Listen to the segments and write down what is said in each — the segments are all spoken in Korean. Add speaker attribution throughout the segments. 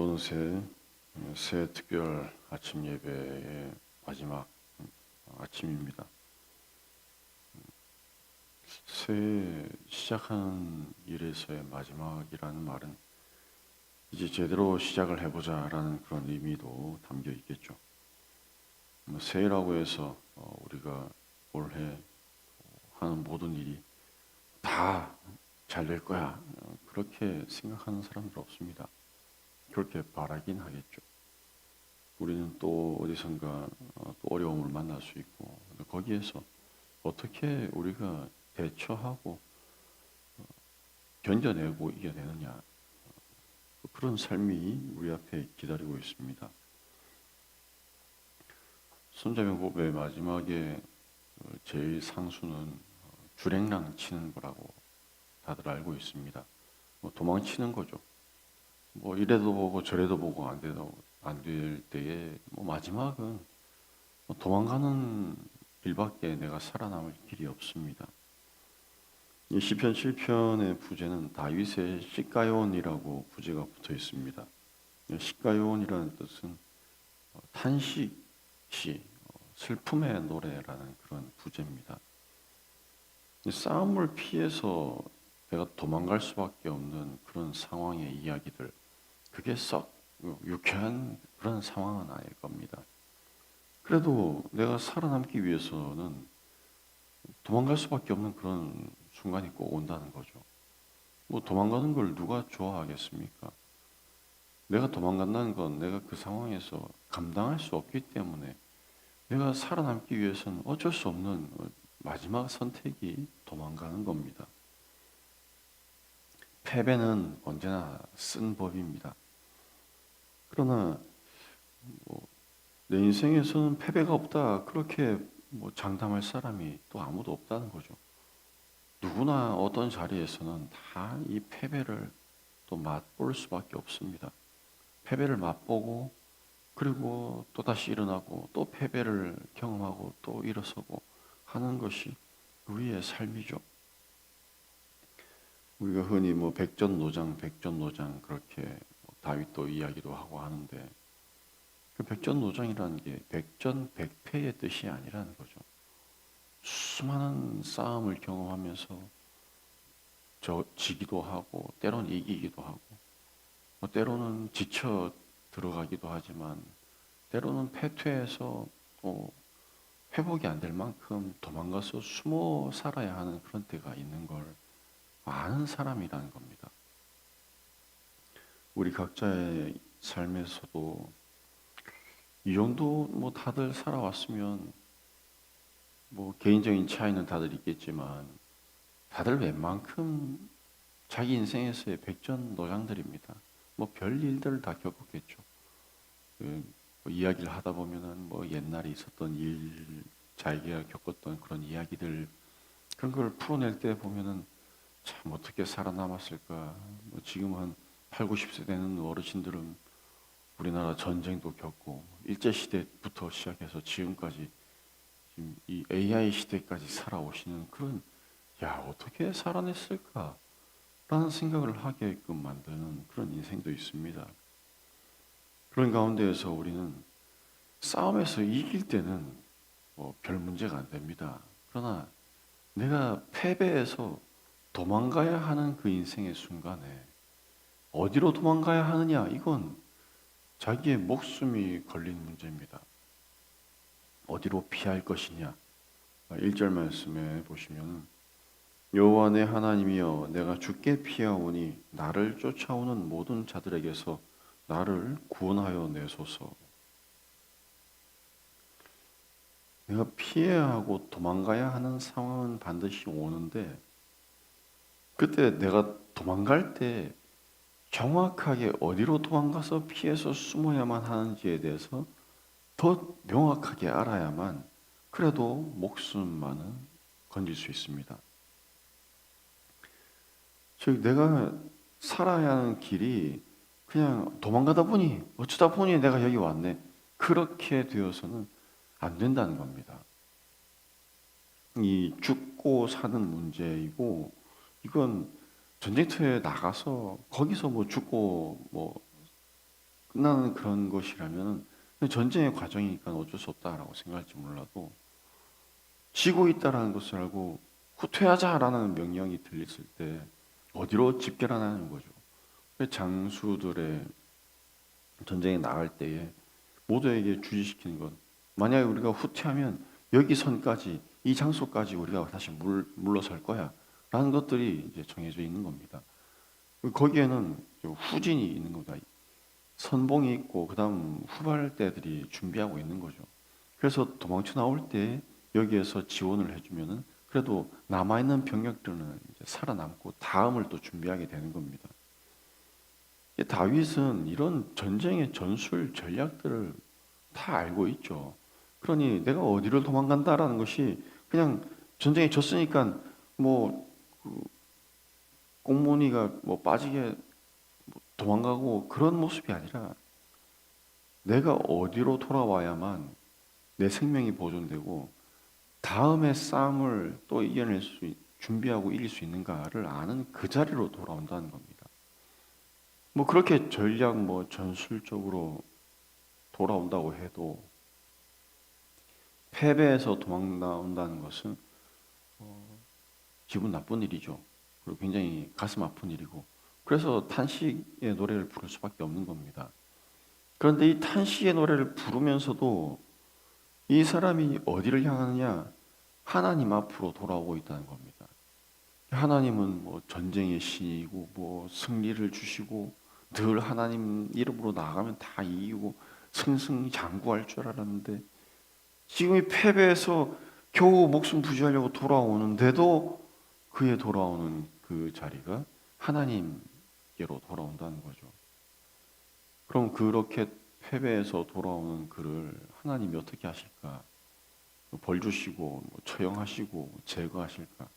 Speaker 1: 어느새 새 특별 아침 예배의 마지막 아침입니다. 새해 시작하는 일에서의 마지막이라는 말은 이제 제대로 시작을 해보자 라는 그런 의미도 담겨 있겠죠. 뭐 새해라고 해서 어, 우리가 올해 하는 모든 일이 다 잘 될 거야 어, 그렇게 생각하는 사람들 없습니다. 그렇게 바라긴 하겠죠. 우리는 또 어디선가 어, 또 어려움을 만날 수 있고 거기에서 어떻게 우리가 대처하고 어, 견뎌내고 이겨내느냐 어, 그런 삶이 우리 앞에 기다리고 있습니다. 손자병법의 마지막에 어, 제일 상수는 어, 주랭랑 치는 거라고 다들 알고 있습니다. 뭐 도망치는 거죠. 뭐 이래도 보고 저래도 보고 안 돼도 안될 때에 뭐 마지막은 뭐 도망가는 길밖에 내가 살아남을 길이 없습니다. 이 시편 7편의 부제는 다윗의 시가요원이라고 부제가 붙어 있습니다. 시가요원이라는 뜻은 어, 탄식시, 어, 슬픔의 노래라는 그런 부제입니다. 이 싸움을 피해서 내가 도망갈 수밖에 없는 그런 상황의 이야기들, 그게 썩 유쾌한 그런 상황은 아닐 겁니다. 그래도 내가 살아남기 위해서는 도망갈 수밖에 없는 그런 순간이 꼭 온다는 거죠. 뭐 도망가는 걸 누가 좋아하겠습니까? 내가 도망간다는 건 내가 그 상황에서 감당할 수 없기 때문에 내가 살아남기 위해서는 어쩔 수 없는 마지막 선택이 도망가는 겁니다. 패배는 언제나 쓴 법입니다. 그러나 뭐, 내 인생에서는 패배가 없다 그렇게 뭐 장담할 사람이 또 아무도 없다는 거죠. 누구나 어떤 자리에서는 다 이 패배를 또 맛볼 수밖에 없습니다. 패배를 맛보고 그리고 또 다시 일어나고 또 패배를 경험하고 또 일어서고 하는 것이 우리의 삶이죠. 우리가 흔히 뭐 백전노장, 백전노장 그렇게 뭐 다윗도 이야기도 하고 하는데 그 백전노장이라는 게 백전백패의 뜻이 아니라는 거죠. 수많은 싸움을 경험하면서 저 지기도 하고 때론 이기기도 하고 뭐 때로는 지쳐 들어가기도 하지만 때로는 패퇴해서 또 회복이 안 될 만큼 도망가서 숨어 살아야 하는 그런 때가 있는 걸 아는 사람이라는 겁니다. 우리 각자의 삶에서도 이 정도 뭐 다들 살아왔으면 뭐 개인적인 차이는 다들 있겠지만 다들 웬만큼 자기 인생에서의 백전노장들입니다. 뭐 별 일들을 다 겪었겠죠. 그뭐 이야기를 하다 보면은 뭐 옛날에 있었던 일, 자기가 겪었던 그런 이야기들 그런 걸 풀어낼 때 보면은 참 어떻게 살아남았을까. 뭐 지금 한 8, 90세 되는 어르신들은 우리나라 전쟁도 겪고 일제 시대부터 시작해서 지금까지 지금 이 AI 시대까지 살아오시는 그런 야 어떻게 살아냈을까? 라는 생각을 하게끔 만드는 그런 인생도 있습니다. 그런 가운데에서 우리는 싸움에서 이길 때는 뭐 별 문제가 안 됩니다. 그러나 내가 패배해서 도망가야 하는 그 인생의 순간에 어디로 도망가야 하느냐 이건 자기의 목숨이 걸린 문제입니다. 어디로 피할 것이냐 1절 말씀에 보시면 여호와 내 하나님이여 내가 죽게 피하오니 나를 쫓아오는 모든 자들에게서 나를 구원하여 내소서. 내가 피해야 하고 도망가야 하는 상황은 반드시 오는데 그때 내가 도망갈 때 정확하게 어디로 도망가서 피해서 숨어야만 하는지에 대해서 더 명확하게 알아야만 그래도 목숨만은 건질 수 있습니다. 즉 내가 살아야 하는 길이 그냥 도망가다 보니 어쩌다 보니 내가 여기 왔네. 그렇게 되어서는 안 된다는 겁니다. 이 죽고 사는 문제이고 이건 전쟁터에 나가서 거기서 뭐 죽고 뭐 끝나는 그런 것이라면 전쟁의 과정이니까 어쩔 수 없다라고 생각할지 몰라도 지고 있다라는 것을 알고 후퇴하자라는 명령이 들렸을 때 어디로 집결하는 거죠. 장수들의 전쟁에 나갈 때에 모두에게 주지시키는 것. 만약에 우리가 후퇴하면 여기 선까지 이 장소까지 우리가 다시 물, 물러설 거야. 라는 것들이 이제 정해져 있는 겁니다. 거기에는 후진이 있는 겁니다. 선봉이 있고 그다음 후발대들이 준비하고 있는 거죠. 그래서 도망쳐 나올 때 여기에서 지원을 해주면은 그래도 남아 있는 병력들은 살아남고 다음을 또 준비하게 되는 겁니다. 이 다윗은 이런 전쟁의 전술 전략들을 다 알고 있죠. 그러니 내가 어디를 도망간다라는 것이 그냥 전쟁에 졌으니까 뭐 그 꽁무니가 뭐 빠지게 뭐 도망가고 그런 모습이 아니라 내가 어디로 돌아와야만 내 생명이 보존되고 다음의 싸움을 또 이겨낼 수 있- 준비하고 이길 수 있는가를 아는 그 자리로 돌아온다는 겁니다. 뭐 그렇게 전략 뭐 전술적으로 돌아온다고 해도 패배해서 도망 나온다는 것은 어, 기분 나쁜 일이죠. 그리고 굉장히 가슴 아픈 일이고 그래서 탄식의 노래를 부를 수밖에 없는 겁니다. 그런데 이 탄식의 노래를 부르면서도 이 사람이 어디를 향하느냐? 하나님 앞으로 돌아오고 있다는 겁니다. 하나님은 뭐 전쟁의 신이고 뭐 승리를 주시고 늘 하나님 이름으로 나가면 다 이기고 승승장구할 줄 알았는데 지금 이 패배해서 겨우 목숨 부지하려고 돌아오는데도 그의 돌아오는 그 자리가 하나님께로 돌아온다는 거죠. 그럼 그렇게 패배해서 돌아오는 그를 하나님이 어떻게 하실까? 벌 주시고 뭐 처형하시고 제거하실까?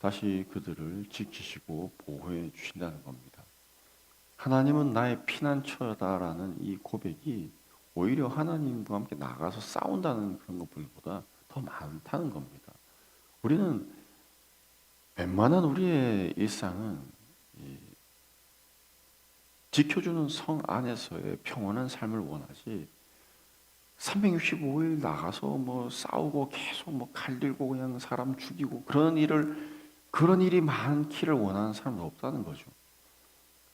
Speaker 1: 다시 그들을 지키시고 보호해 주신다는 겁니다. 하나님은 나의 피난처다라는 이 고백이 오히려 하나님과 함께 나가서 싸운다는 그런 것보다 더 많다는 겁니다. 우리는 웬만한 우리의 일상은 이 지켜주는 성 안에서의 평온한 삶을 원하지 365일 나가서 뭐 싸우고 계속 뭐 칼들고 그냥 사람 죽이고 그런 일을 그런 일이 많기를 원하는 사람은 없다는 거죠.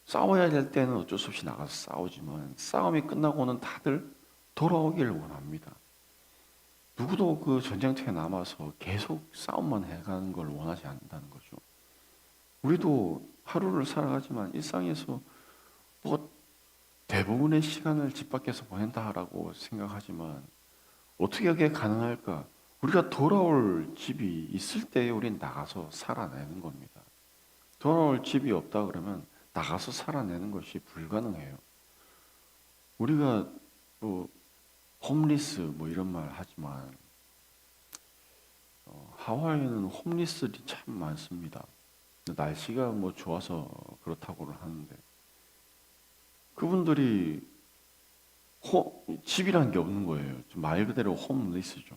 Speaker 1: 싸워야 될 때는 어쩔 수 없이 나가서 싸우지만 싸움이 끝나고는 다들 돌아오기를 원합니다. 누구도 그 전쟁터에 남아서 계속 싸움만 해가는 걸 원하지 않는다는 거죠. 우리도 하루를 살아가지만 일상에서 뭐 대부분의 시간을 집 밖에서 보낸다라고 생각하지만 어떻게 그게 가능할까? 우리가 돌아올 집이 있을 때 우리는 나가서 살아내는 겁니다. 돌아올 집이 없다 그러면 나가서 살아내는 것이 불가능해요. 우리가 뭐 홈리스 뭐 이런 말 하지만 어, 하와이에는 홈리스들이 참 많습니다. 날씨가 뭐 좋아서 그렇다고는 하는데 그분들이 호, 집이라는 게 없는 거예요. 말 그대로 홈리스죠.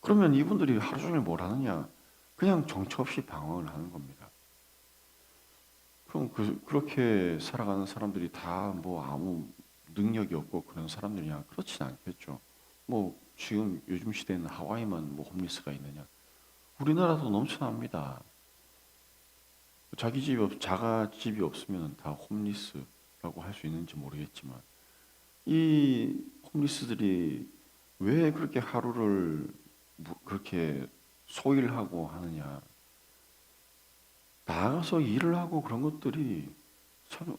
Speaker 1: 그러면 이분들이 하루 종일 뭘 하느냐? 그냥 정처 없이 방황을 하는 겁니다. 그럼 그, 그렇게 살아가는 사람들이 다 뭐 아무 능력이 없고 그런 사람들이냐? 그렇진 않겠죠. 뭐 지금 요즘 시대에는 하와이만 뭐 홈리스가 있느냐? 우리나라도 넘쳐납니다. 자기 집이 없, 자가 집이 없으면 다 홈리스라고 할 수 있는지 모르겠지만 이 홈리스들이 왜 그렇게 하루를 무- 그렇게 소일하고 하느냐? 나가서 일을 하고 그런 것들이 참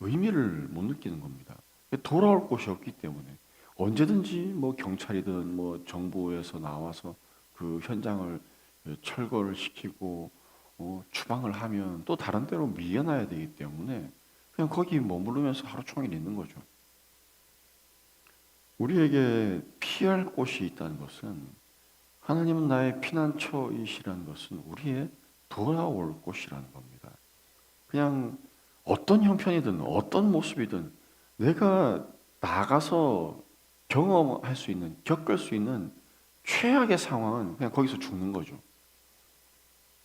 Speaker 1: 의미를 못 느끼는 겁니다. 돌아올 곳이 없기 때문에 언제든지 뭐 경찰이든 뭐 정부에서 나와서 그 현장을 철거를 시키고 어, 추방을 하면 또 다른 데로 밀려나야 되기 때문에 그냥 거기 머무르면서 하루 종일 있는 거죠. 우리에게 피할 곳이 있다는 것은 하나님은 나의 피난처이시라는 것은 우리의 돌아올 곳이라는 겁니다. 그냥 어떤 형편이든 어떤 모습이든 내가 나가서 경험할 수 있는, 겪을 수 있는 최악의 상황은 그냥 거기서 죽는 거죠.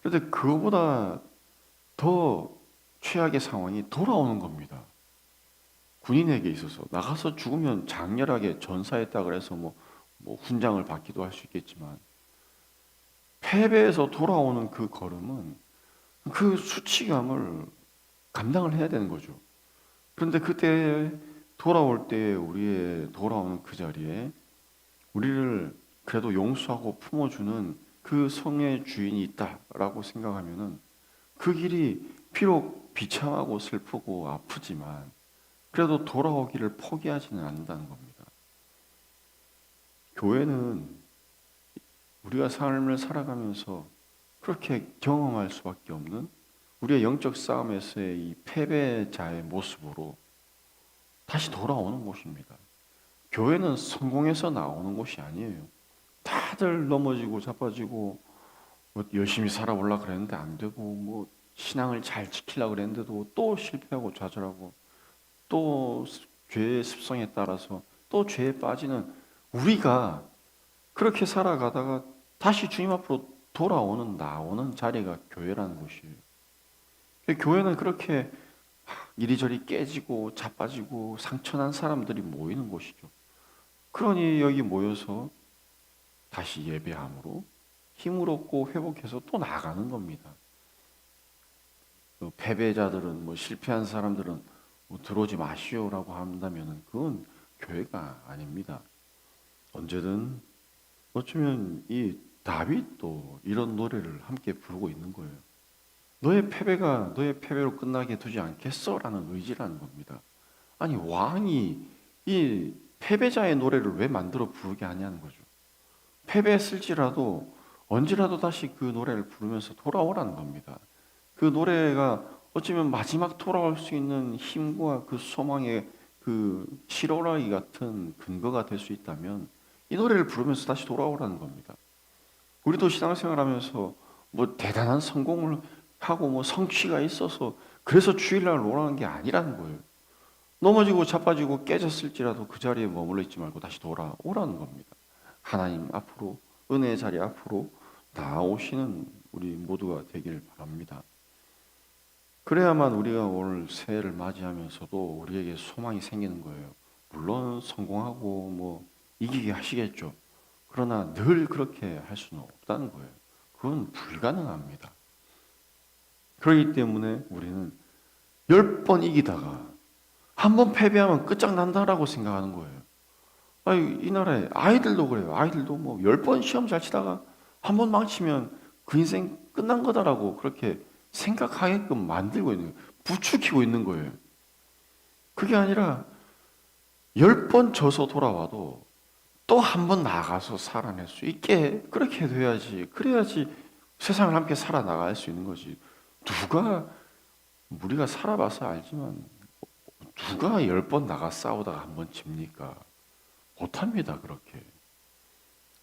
Speaker 1: 그런데 그거보다 더 최악의 상황이 돌아오는 겁니다. 군인에게 있어서 나가서 죽으면 장렬하게 전사했다 그래서 뭐, 뭐 훈장을 받기도 할 수 있겠지만 패배에서 돌아오는 그 걸음은 그 수치감을 감당을 해야 되는 거죠. 그런데 그때 돌아올 때 우리의 돌아오는 그 자리에 우리를 그래도 용서하고 품어주는 그 성의 주인이 있다라고 생각하면은 그 길이 비록 비참하고 슬프고 아프지만 그래도 돌아오기를 포기하지는 않는다는 겁니다. 교회는 우리가 삶을 살아가면서 그렇게 경험할 수밖에 없는 우리의 영적 싸움에서의 이 패배자의 모습으로 다시 돌아오는 곳입니다. 교회는 성공해서 나오는 곳이 아니에요. 다들 넘어지고 자빠지고 뭐 열심히 살아보려 그랬는데 안 되고 뭐 신앙을 잘 지키려 그랬는데도 또 실패하고 좌절하고 또 죄의 습성에 따라서 또 죄에 빠지는 우리가 그렇게 살아가다가 다시 주님 앞으로 돌아오는 나오는 자리가 교회라는 것이에요. 교회는 그렇게 이리저리 깨지고 자빠지고 상처난 사람들이 모이는 곳이죠. 그러니 여기 모여서 다시 예배함으로 힘을 얻고 회복해서 또 나가는 겁니다. 그 패배자들은 뭐 실패한 사람들은 뭐 들어오지 마시오라고 한다면 그건 교회가 아닙니다. 언제든 어쩌면 이 다윗도 이런 노래를 함께 부르고 있는 거예요. 너의 패배가 너의 패배로 끝나게 두지 않겠어라는 의지라는 겁니다. 아니 왕이 이 패배자의 노래를 왜 만들어 부르게 하냐는 거죠. 패배했을지라도 언제라도 다시 그 노래를 부르면서 돌아오라는 겁니다. 그 노래가 어쩌면 마지막 돌아올 수 있는 힘과 그 소망의 그 실오라기 같은 근거가 될 수 있다면 이 노래를 부르면서 다시 돌아오라는 겁니다. 우리도 신앙생활하면서 뭐 대단한 성공을 하고 뭐 성취가 있어서 그래서 주일날 오라는 게 아니라는 거예요. 넘어지고 자빠지고 깨졌을지라도 그 자리에 머물러 있지 말고 다시 돌아오라는 겁니다. 하나님 앞으로 은혜의 자리 앞으로 나오시는 우리 모두가 되길 바랍니다. 그래야만 우리가 오늘 새해를 맞이하면서도 우리에게 소망이 생기는 거예요. 물론 성공하고 뭐 이기게 하시겠죠. 그러나 늘 그렇게 할 수는 없다는 거예요. 그건 불가능합니다. 그렇기 때문에 우리는 열 번 이기다가 한 번 패배하면 끝장난다라고 생각하는 거예요. 아니, 이 나라에 아이들도 그래요. 아이들도 뭐 열 번 시험 잘 치다가 한 번 망치면 그 인생 끝난 거다라고 그렇게 생각하게끔 만들고 있는 거예요. 부추기고 있는 거예요. 그게 아니라 열 번 져서 돌아와도 또 한 번 나가서 살아낼 수 있게 그렇게 돼야지. 그래야지 세상을 함께 살아나갈 수 있는 거지. 누가 우리가 살아봐서 알지만 누가 열 번 나가 싸우다가 한 번 집니까? 못합니다 그렇게.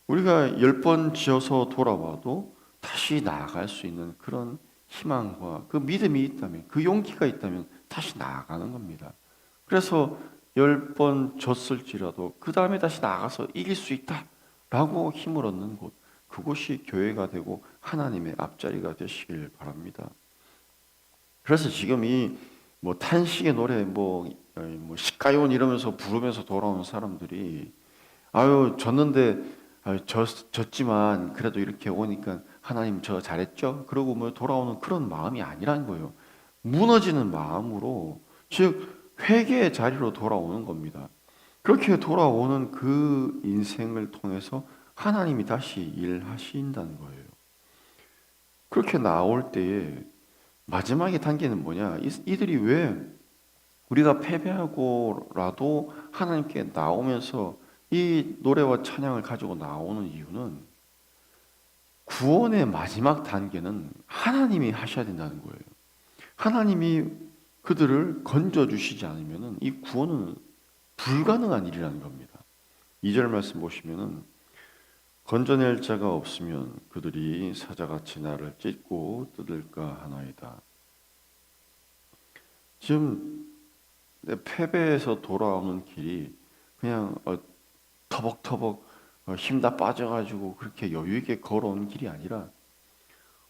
Speaker 1: 우리가 열 번 지어서 돌아와도 다시 나아갈 수 있는 그런 희망과 그 믿음이 있다면 그 용기가 있다면 다시 나아가는 겁니다. 그래서 열 번 졌을지라도 그 다음에 다시 나가서 이길 수 있다라고 힘을 얻는 곳 그곳이 교회가 되고 하나님의 앞자리가 되시길 바랍니다. 그래서 지금 이 뭐 탄식의 노래 뭐, 뭐 시가요원 이러면서 부르면서 돌아오는 사람들이 아유 졌는데 아유, 졌, 졌지만 그래도 이렇게 오니까 하나님 저 잘했죠? 그러고 뭐 돌아오는 그런 마음이 아니라는 거예요. 무너지는 마음으로 즉 회개의 자리로 돌아오는 겁니다. 그렇게 돌아오는 그 인생을 통해서 하나님이 다시 일하신다는 거예요. 그렇게 나올 때에 마지막의 단계는 뭐냐? 이들이 왜 우리가 패배하고라도 하나님께 나오면서 이 노래와 찬양을 가지고 나오는 이유는 구원의 마지막 단계는 하나님이 하셔야 된다는 거예요. 하나님이 그들을 건져 주시지 않으면 이 구원은 불가능한 일이라는 겁니다. 2절 말씀 보시면은 건져낼 자가 없으면 그들이 사자같이 나를 찢고 뜯을까 하나이다. 지금 패배에서 돌아오는 길이 그냥 어, 터벅터벅 어, 힘다 빠져가지고 그렇게 여유 있게 걸어온 길이 아니라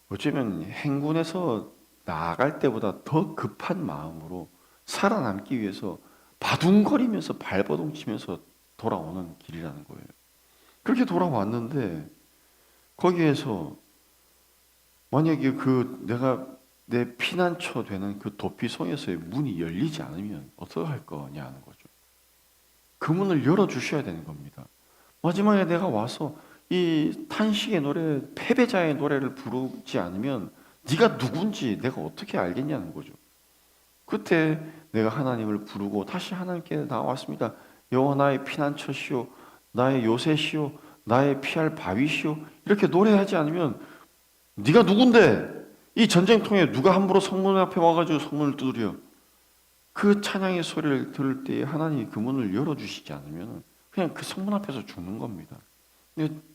Speaker 1: 어쩌면 행군에서 나아갈 때보다 더 급한 마음으로 살아남기 위해서 다둥거리면서 발버둥 치면서 돌아오는 길이라는 거예요. 그렇게 돌아왔는데 거기에서 만약에 그 내가 내 피난처 되는 그 도피성에서의 문이 열리지 않으면 어떻게 할 거냐는 거죠. 그 문을 열어 주셔야 되는 겁니다. 마지막에 내가 와서 이 탄식의 노래, 패배자의 노래를 부르지 않으면 네가 누군지 내가 어떻게 알겠냐는 거죠. 그때 내가 하나님을 부르고 다시 하나님께 나왔습니다. 여호와 나의 피난처시오, 나의 요새시오, 나의 피할 바위시오. 이렇게 노래하지 않으면 네가 누군데 이 전쟁통에 누가 함부로 성문 앞에 와가지고 성문을 두드려 그 찬양의 소리를 들을 때 하나님이 그 문을 열어주시지 않으면 그냥 그 성문 앞에서 죽는 겁니다.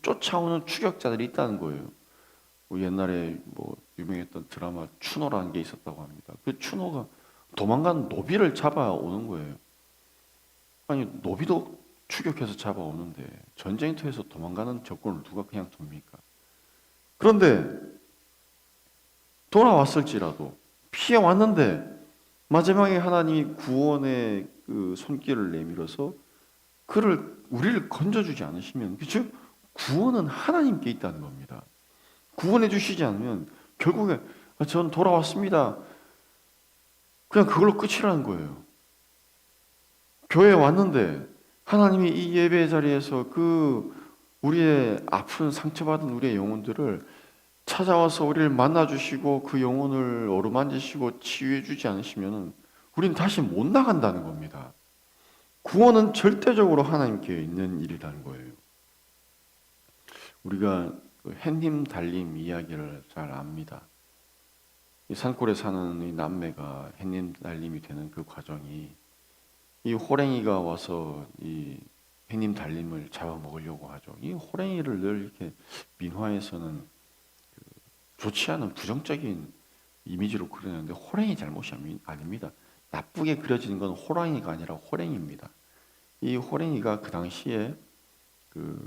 Speaker 1: 쫓아오는 추격자들이 있다는 거예요. 뭐 옛날에 뭐 유명했던 드라마 추노라는 게 있었다고 합니다. 그 추노가 도망간 노비를 잡아오는 거예요. 아니 노비도 추격해서 잡아오는데 전쟁터에서 도망가는 적군을 누가 그냥 둡니까? 그런데 돌아왔을지라도 피해 왔는데 마지막에 하나님이 구원의 그 손길을 내밀어서 그를 우리를 건져주지 않으시면 즉 구원은 하나님께 있다는 겁니다. 구원해 주시지 않으면 결국에 아, 전 돌아왔습니다. 그냥 그걸로 끝이라는 거예요. 교회에 왔는데 하나님이 이 예배 자리에서 그 우리의 아픈 상처받은 우리의 영혼들을 찾아와서 우리를 만나 주시고 그 영혼을 어루만지시고 치유해 주지 않으시면 우리는 다시 못 나간다는 겁니다. 구원은 절대적으로 하나님께 있는 일이라는 거예요. 우리가 그 햇님 달림 이야기를 잘 압니다. 이 산골에 사는 이 남매가 햇님 달림이 되는 그 과정이 이 호랭이가 와서 이 햇님 달림을 잡아먹으려고 하죠. 이 호랭이를 늘 이렇게 민화에서는 그 좋지 않은 부정적인 이미지로 그리는데 호랭이 잘못이 아닙니다. 나쁘게 그려지는 건 호랑이가 아니라 호랭이입니다. 이 호랭이가 그 당시에 그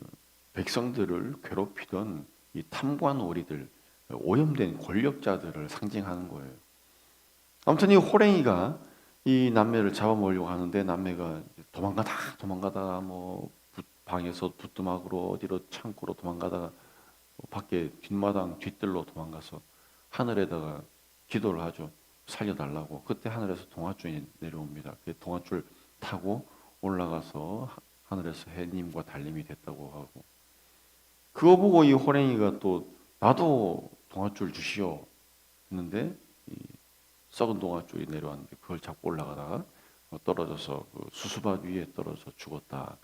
Speaker 1: 백성들을 괴롭히던 이 탐관 오리들, 오염된 권력자들을 상징하는 거예요. 아무튼 이 호랭이가 이 남매를 잡아먹으려고 하는데 남매가 도망가다 도망가다가 뭐 부- 방에서 부뚜막으로 어디로 창고로 도망가다가 뭐 밖에 뒷마당 뒷뜰로 도망가서 하늘에다가 기도를 하죠. 살려달라고. 그때 하늘에서 동아줄이 내려옵니다. 그 동아줄 타고 올라가서 하- 하늘에서 해님과 달님이 됐다고 하고 그거 보고 이 호랭이가 또 나도 동아줄 주시오 했는데 이 썩은 동아줄이 내려왔는데 그걸 잡고 올라가다가 어, 떨어져서 그 수수밭 위에 떨어져 죽었다.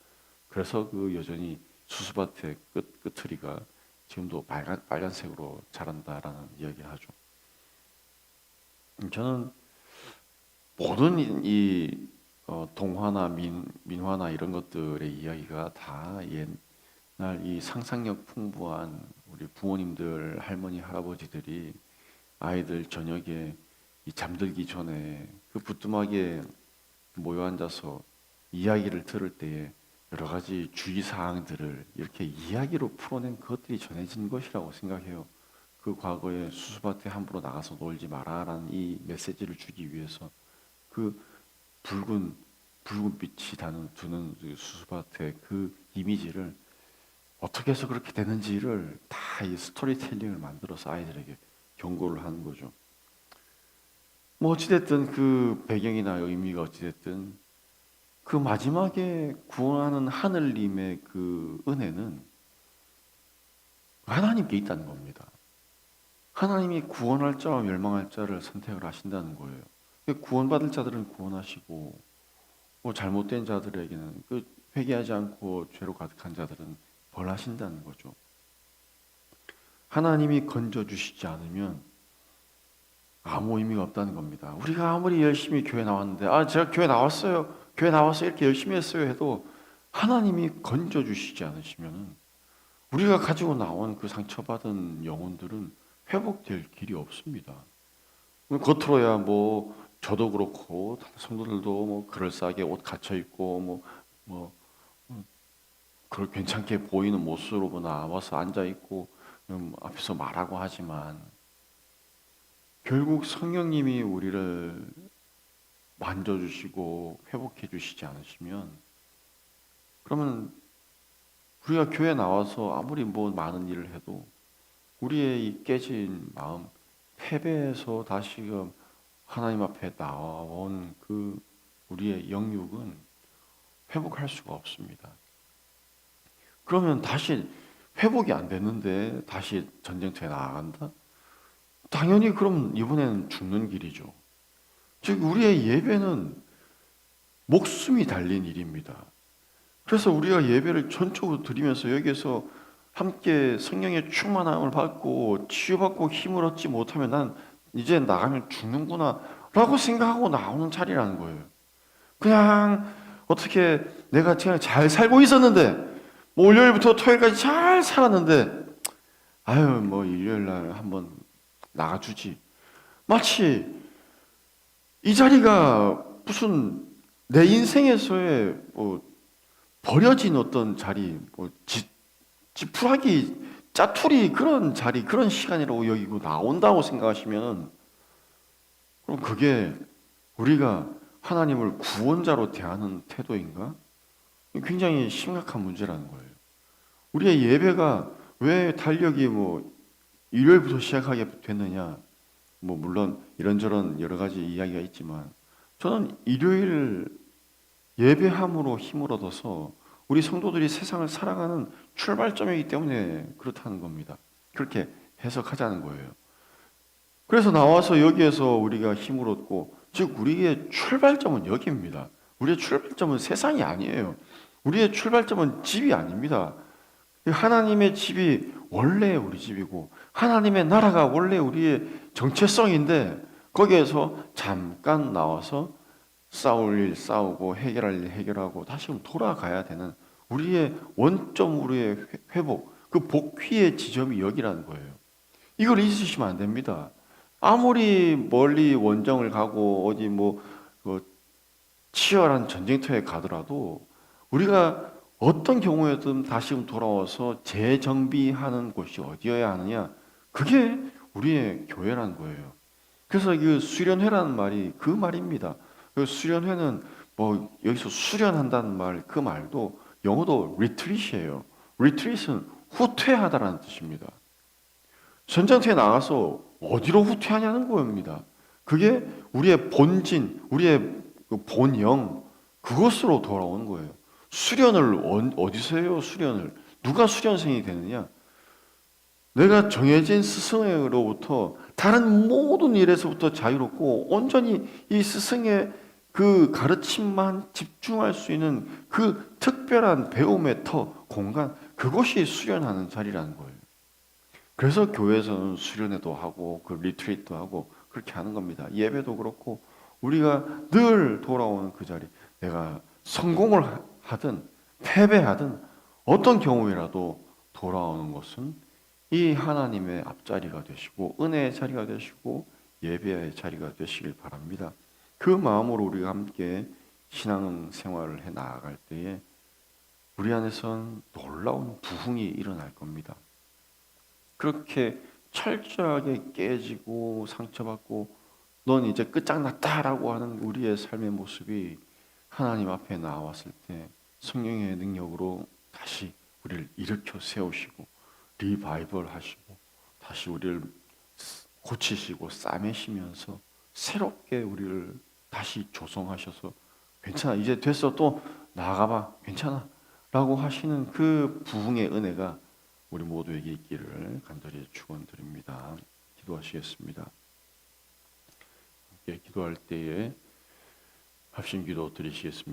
Speaker 1: 그래서 그 여전히 수수밭의 끝 끝트리가 지금도 빨간 빨간색으로 자란다라는 이야기를 하죠. 음, 저는 모든 이- 이 어, 동화나 민, 민화나 이런 것들의 이야기가 다 옛날 이 상상력 풍부한 우리 부모님들, 할머니, 할아버지들이 아이들 저녁에 이 잠들기 전에 그 부뚜막에 모여 앉아서 이야기를 들을 때에 여러 가지 주의 사항들을 이렇게 이야기로 풀어낸 그것들이 전해진 것이라고 생각해요. 그 과거에 수수밭에 함부로 나가서 놀지 마라라는 이 메시지를 주기 위해서 그 붉은 붉은 빛이 다는 두는 그 수수밭의 그 이미지를 어떻게 해서 그렇게 되는지를 다 이 스토리텔링을 만들어서 아이들에게 경고를 하는 거죠. 뭐 어찌됐든 그 배경이나 의미가 어찌됐든 그 마지막에 구원하는 하늘님의 그 은혜는 하나님께 있다는 겁니다. 하나님이 구원할 자와 멸망할 자를 선택을 하신다는 거예요. 구원받을 자들은 구원하시고 뭐 잘못된 자들에게는 그 회개하지 않고 죄로 가득한 자들은 벌하신다는 거죠. 하나님이 건져 주시지 않으면 아무 의미가 없다는 겁니다. 우리가 아무리 열심히 교회 나왔는데 아 제가 교회 나왔어요. 교회 나와서 이렇게 열심히 했어요 해도 하나님이 건져 주시지 않으시면 우리가 가지고 나온 그 상처받은 영혼들은 회복될 길이 없습니다. 겉으로야 뭐 저도 그렇고 성도들도 뭐 그럴싸하게 옷 갖춰 입고 뭐 뭐 그걸 괜찮게 보이는 모습으로 뭐 나와서 앉아 있고 음, 앞에서 말하고 하지만 결국 성령님이 우리를 만져주시고 회복해 주시지 않으시면 그러면 우리가 교회 나와서 아무리 뭐 많은 일을 해도 우리의 이 깨진 마음 패배해서 다시금 하나님 앞에 나온 그 우리의 영육은 회복할 수가 없습니다. 그러면 다시 회복이 안 됐는데 다시 전쟁터에 나아간다? 당연히 그럼 이번에는 죽는 길이죠. 즉 우리의 예배는 목숨이 달린 일입니다. 그래서 우리가 예배를 전적으로 드리면서 여기에서 함께 성령의 충만함을 받고 치유받고 힘을 얻지 못하면 난 이제 나가면 죽는구나 라고 생각하고 나오는 자리라는 거예요. 그냥 어떻게 내가 그냥 잘 살고 있었는데 뭐 월요일부터 토요일까지 잘 살았는데 아유 뭐 일요일 날 한번 나가주지 마치 이 자리가 무슨 내 인생에서의 뭐 버려진 어떤 자리 뭐 지, 지푸라기 짜투리 그런 자리 그런 시간이라고 여기고 나온다고 생각하시면 그럼 그게 우리가 하나님을 구원자로 대하는 태도인가? 굉장히 심각한 문제라는 거예요. 우리의 예배가 왜 달력이 뭐 일요일부터 시작하게 됐느냐? 뭐 물론 이런저런 여러 가지 이야기가 있지만 저는 일요일 예배함으로 힘을 얻어서 우리 성도들이 세상을 살아가는 출발점이기 때문에 그렇다는 겁니다. 그렇게 해석하자는 거예요. 그래서 나와서 여기에서 우리가 힘을 얻고 즉 우리의 출발점은 여기입니다. 우리의 출발점은 세상이 아니에요. 우리의 출발점은 집이 아닙니다. 하나님의 집이 원래 우리 집이고 하나님의 나라가 원래 우리의 정체성인데 거기에서 잠깐 나와서 싸울 일 싸우고 해결할 일 해결하고 다시 돌아가야 되는 우리의 원점 우리의 회복 그 복귀의 지점이 여기라는 거예요. 이걸 잊으시면 안 됩니다. 아무리 멀리 원정을 가고 어디 뭐그 치열한 전쟁터에 가더라도 우리가 어떤 경우에든 다시 돌아와서 재정비하는 곳이 어디여야 하느냐? 그게 우리의 교회라는 거예요. 그래서 그 수련회라는 말이 그 말입니다. 그 수련회는 뭐 여기서 수련한다는 말 그 말도 영어도 retreat이에요. retreat은 후퇴하다라는 뜻입니다. 전쟁터에 나가서 어디로 후퇴하냐는 겁니다. 그게 우리의 본진, 우리의 그 본영 그것으로 돌아오는 거예요. 수련을 어디서 해요? 수련을 누가 수련생이 되느냐? 내가 정해진 스승으로부터 다른 모든 일에서부터 자유롭고 온전히 이 스승의 그 가르침만 집중할 수 있는 그 특별한 배움의 터, 공간, 그것이 수련하는 자리라는 거예요. 그래서 교회에서는 수련회도 하고 그 리트리트도 하고 그렇게 하는 겁니다. 예배도 그렇고 우리가 늘 돌아오는 그 자리. 내가 성공을 하든 패배하든 어떤 경우이라도 돌아오는 것은 이 하나님의 앞자리가 되시고 은혜의 자리가 되시고 예배의 자리가 되시길 바랍니다. 그 마음으로 우리가 함께 신앙 생활을 해 나아갈 때에 우리 안에선 놀라운 부흥이 일어날 겁니다. 그렇게 철저하게 깨지고 상처받고 넌 이제 끝장났다라고 하는 우리의 삶의 모습이 하나님 앞에 나왔을 때 성령의 능력으로 다시 우리를 일으켜 세우시고 리바이벌 하시고 다시 우리를 고치시고 싸매시면서 새롭게 우리를 다시 조성하셔서 괜찮아 이제 됐어 또 나가봐 괜찮아 라고 하시는 그 부흥의 은혜가 우리 모두에게 있기를 간절히 축원드립니다. 기도하시겠습니다. 함께 기도할 때에 합심 기도 드리시겠습니다.